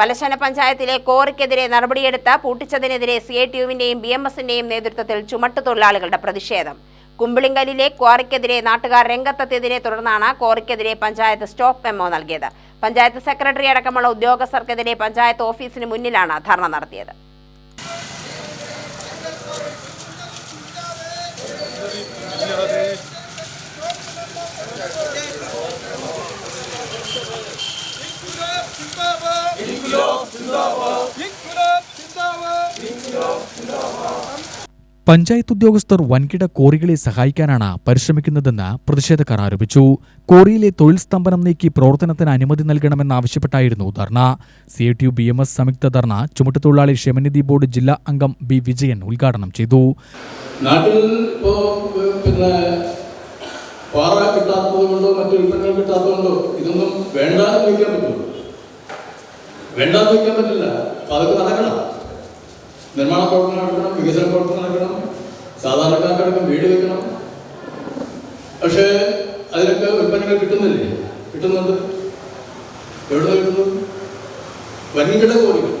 പലശന പഞ്ചായത്തിലെ കോറിക്കെതിരെ നടപടിയെടുത്ത പൂട്ടിച്ചതിനെതിരെ സി ഐ ടി യുവിന്റെയും ബി എം എസിന്റെയും നേതൃത്വത്തിൽ ചുമട്ടു തൊഴിലാളികളുടെ പ്രതിഷേധം. കുമ്പിളിങ്കലിലെ ക്വാറിക്കെതിരെ നാട്ടുകാർ രംഗത്തെത്തിയതിനെ തുടർന്നാണ് ക്വാറിക്കെതിരെ പഞ്ചായത്ത് സ്റ്റോപ്പ് മെമ്മോ നൽകിയത്. പഞ്ചായത്ത് സെക്രട്ടറി അടക്കമുള്ള ഉദ്യോഗസ്ഥർക്കെതിരെ പഞ്ചായത്ത് ഓഫീസിന് മുന്നിലാണ് ധർണ നടത്തിയത്. പഞ്ചായത്ത് ഉദ്യോഗസ്ഥർ വൻകിട കോറികളെ സഹായിക്കാനാണ് പരിശ്രമിക്കുന്നതെന്ന് പ്രതിഷേധക്കാർ ആരോപിച്ചു. കോറിയിലെ തൊഴിൽ സ്തംഭനം നീക്കി പ്രവർത്തനത്തിന് അനുമതി നൽകണമെന്നാവശ്യപ്പെട്ടായിരുന്നു ധർണ. C T U B M S സംയുക്ത ധർണ ചുമട്ടുതൊഴിലാളി ക്ഷേമനിധി ബോർഡ് ജില്ലാ അംഗം ബി വിജയൻ ഉദ്ഘാടനം ചെയ്തു. പിന്നെ പാറ ഇതൊന്നും വേണ്ടാന്ന് വയ്ക്കാൻ പറ്റില്ല. അപ്പൊ അതൊക്കെ നടക്കണം. നിർമ്മാണ പ്രവർത്തനം നടക്കണം വികസന പ്രവർത്തനം നടക്കണം. സാധാരണക്കാർക്കടക്കം വീട് വെക്കണം. പക്ഷേ അതിനൊക്കെ ഉൽപ്പന്നങ്ങൾ കിട്ടുന്നില്ലേ? കിട്ടുന്നുണ്ട്. എവിടെ കിട്ടുന്നു? വൻകിട കോറികൾ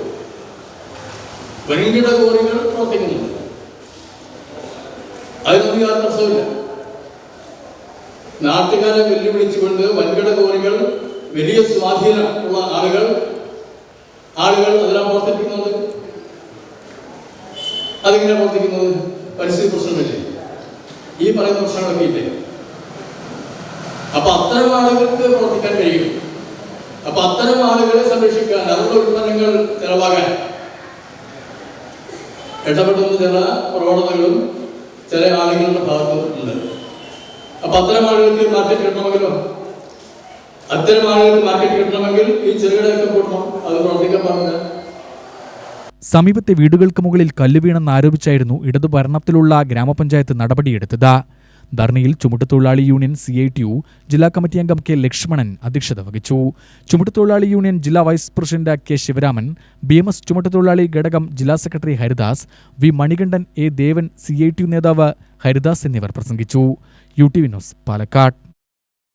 വൻകിട കോറികൾ പ്രവർത്തിക്കുന്നുണ്ട്. അതിനൊന്നും യാതൊരു പ്രശ്നമില്ല നാട്ടുകാരെ വെല്ലുവിളിച്ചുകൊണ്ട് വൻകിട കോറികൾ വലിയ സ്വാധീനം ഉള്ള ആളുകൾ ആളുകൾ അതിനാണ് പ്രവർത്തിക്കുന്നത്. അതിങ്ങനെ പ്രവർത്തിക്കുന്നത്? പരിസ്ഥിതി പ്രശ്നമില്ലേ? ഈ പറയുന്ന പ്രശ്നങ്ങളൊക്കെ ഇല്ലേ? അപ്പൊ അത്തരം ആളുകൾക്ക് പ്രവർത്തിക്കാൻ കഴിയും. അപ്പൊ അത്തരം ആളുകളെ സംരക്ഷിക്കാൻ അവരുടെ ഉൽപ്പന്നങ്ങൾ ചെലവാകാൻ. ഇടപെടുന്ന ചില പ്രവണതകളും ചില ആളുകളുടെ ഭാഗത്തും ഉണ്ട്. അപ്പൊ അത്തരം ആളുകൾക്ക് മാർക്കറ്റ് കിട്ടണമെങ്കിലോ? അത്തരം ആളുകൾക്ക് മാർക്കറ്റ് കിട്ടണമെങ്കിൽ ഈ ചെറുകിടയൊക്കെ കൂട്ടണം. അത് പ്രവർത്തിക്കാൻ പറഞ്ഞ സമീപത്തെ വീടുകൾക്ക് മുകളിൽ കല്ലുവീണെന്ന് ആരോപിച്ചായിരുന്നു ഇടതു ഭരണത്തിലുള്ള ഗ്രാമപഞ്ചായത്ത് നടപടിയെടുത്തത്. ധർണയിൽ ചുമട്ടുതൊഴിലാളി union C I T U ജില്ലാ കമ്മിറ്റി അംഗം കെ ലക്ഷ്മണൻ അധ്യക്ഷത വഹിച്ചു. ചുമട്ടുതൊഴിലാളി യൂണിയൻ ജില്ലാ vice president K Sivaraman B M S ചുമട്ടുതൊഴിലാളി ഘടകം ജില്ലാ secretary Haridas V Manikandan A Devan C I T U നേതാവ് ഹരിദാസ് എന്നിവർ പ്രസംഗിച്ചു. U T V news Palakkad.